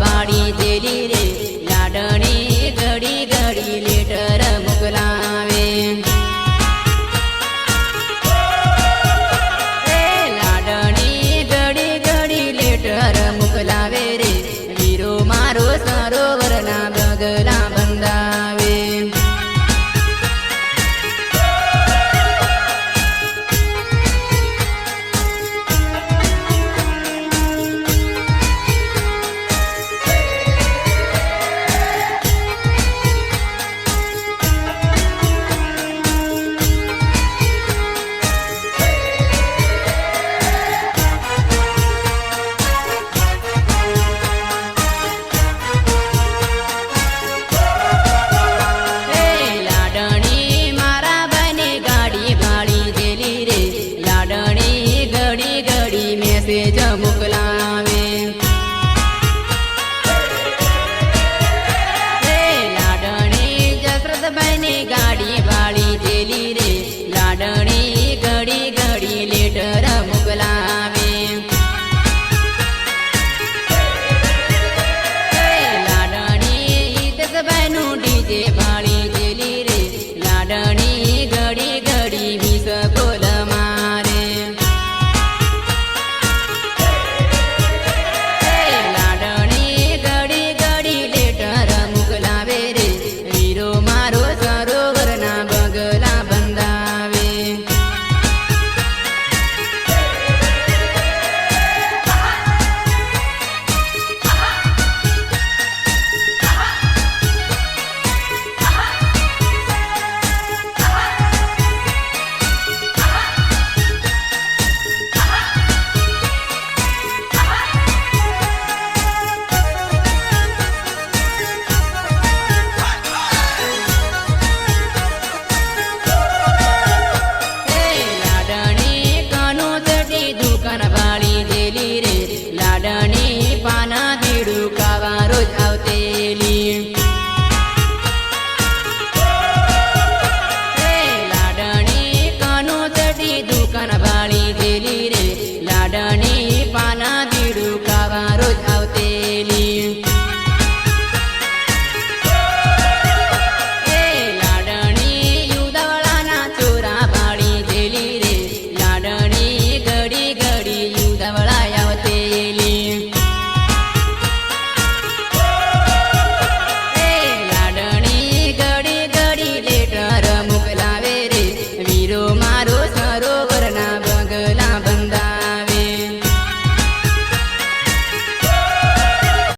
બાળી જેલી રે લાડણી ઘડી ઘડી લેટર મોકલાવે લાડણી ઘડી ઘડી લેટર जमुकला